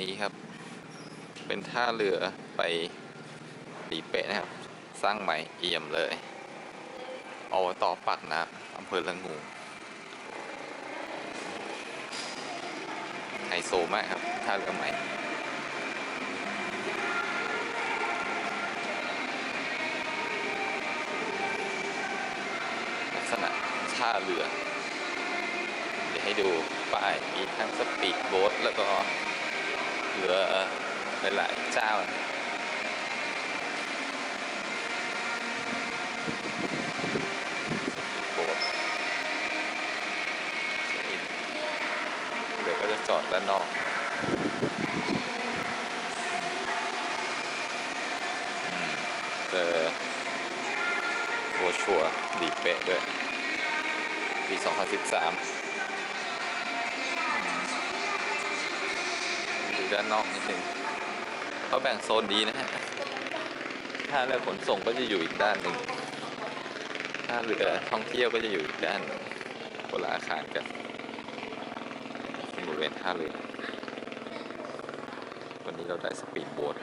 นี้ครับ เป็นท่าเรือไปหลีเป๊ะนะครับ สร้างใหม่เอี่ยมเลยอบตปักนะอำเภอละงูไฮโซมากครับท่าเรือใหม่ลักษณะท่าเรือ เดี๋ยวให้ดูป้ายมีทั้งสปีดโบ๊ทแล้วก็ รือหลายๆเจ้านะสปีดโบ๊ทเรือก็จะจอดด้านนอกเจอโวชัวดีเป๊ะด้วย ปี 2013 ด้านนอกนิดนึงเขาแบ่งโซนดีนะฮะท่าเรือขนส่งก็จะอยู่อีกด้านหนึ่งท่าเรือท่องเที่ยวก็จะอยู่อีกด้านหนึ่งคนละอาคารกันบริเวณท่าเรือวันนี้เราได้สปีดโบ๊ท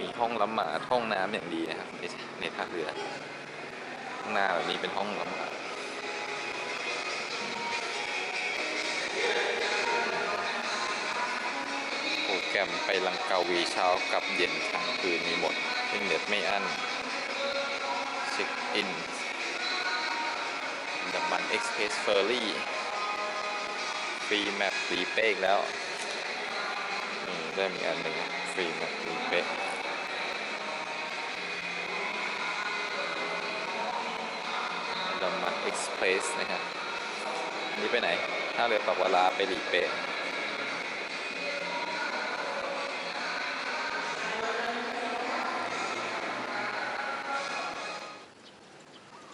มีห้องล้ำหมาห้องน้ำอย่างดีนะครับในในท่าเรือ ข้างหน้าแบบนี้เป็นห้องล้ำหมา แกรมไปลังกาวีเช้ากับเย็นทั้งคืนมีหมดซึ่งเน็ตไม่อั้นเช็คอินดับบันเอ็กซ์เพรสเฟอร์รี่ฟรีแมปฟรีเป๊กแล้วนี่ได้มีอันหนึ่งฟรีแมปฟรีเป๊กอันดามันเอ็กซ์เพรสนะครับอันนี้ไปไหนท่าเรือปักวลาไปหลีเปะ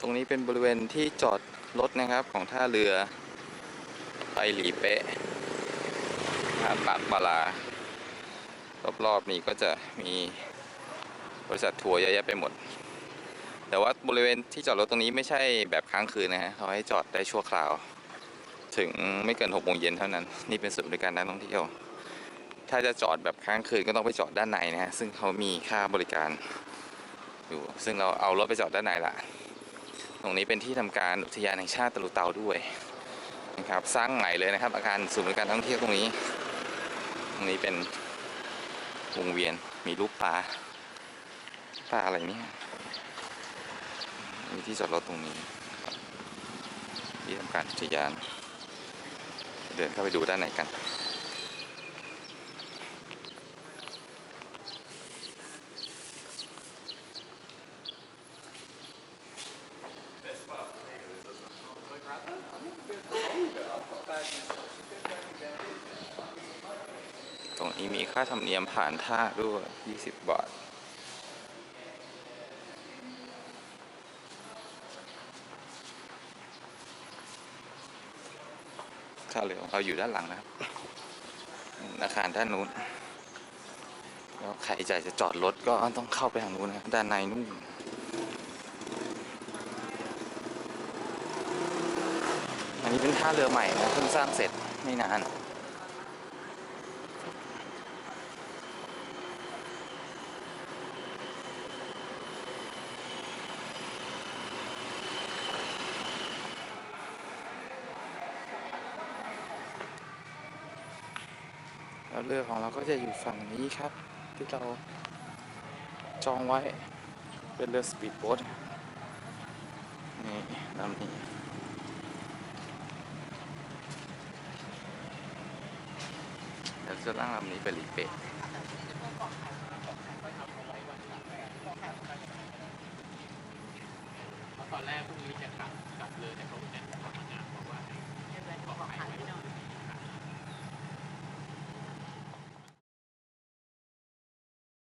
ตรงนี้เป็นบริเวณที่จอดรถนะครับของท่าเรือไปหลีเป๊ะท่าปากบาลารอบๆนี้ก็จะมีบริษัททัวร์เยอะแยะไปหมด แต่ว่าบริเวณที่จอดรถตรงนี้ไม่ใช่แบบค้างคืนนะฮะเขาให้จอดได้ชั่วคราว ถึงไม่เกิน6โมงเย็นเท่านั้น นี่เป็นศูนย์บริการนักท่องเที่ยว ถ้าจะจอดแบบค้างคืนก็ต้องไปจอดด้านในนะฮะซึ่งเขามีค่าบริการอยู่ ซึ่งเราเอารถไปจอดด้านในละ ตรงนี้เป็นที่ทำการอุทยานแห่งชาติตะลุเตาด้วยนะครับสร้างใหม่เลยนะครับ อาคารศูนย์บริการท่องเที่ยวตรงนี้ ตรงนี้เป็นวงเวียนมีรูปปลาปลาอะไรเนี่ยมีที่จอดรถตรงนี้ ที่ทำการอุทยาน เดินเข้าไปดูด้านในกัน งนี้มีค่าธรรมเนียมผ่านท่าด้วย20 บาทท่าเรือเราอยู่ด้านหลังนะครับอาคารด้านนู้น แล้วใครใจจะจอดรถก็ต้องเข้าไปทางนู้นนะด้านในนู่นอันนี้เป็นท่าเรือใหม่นะเพิ่งสร้างเสร็จไม่นาน แล้วเรือของเราก็จะอยู่ฝั่งนี้ครับ ที่เราจองไว้เป็นเรือสปีดโบ๊ทนี่ลำนี้เดี๋ยวจะล่างลำนี้ไปหลีเปะตอนแรกพรุ่งนี้จะขับกับเลยแต่เขา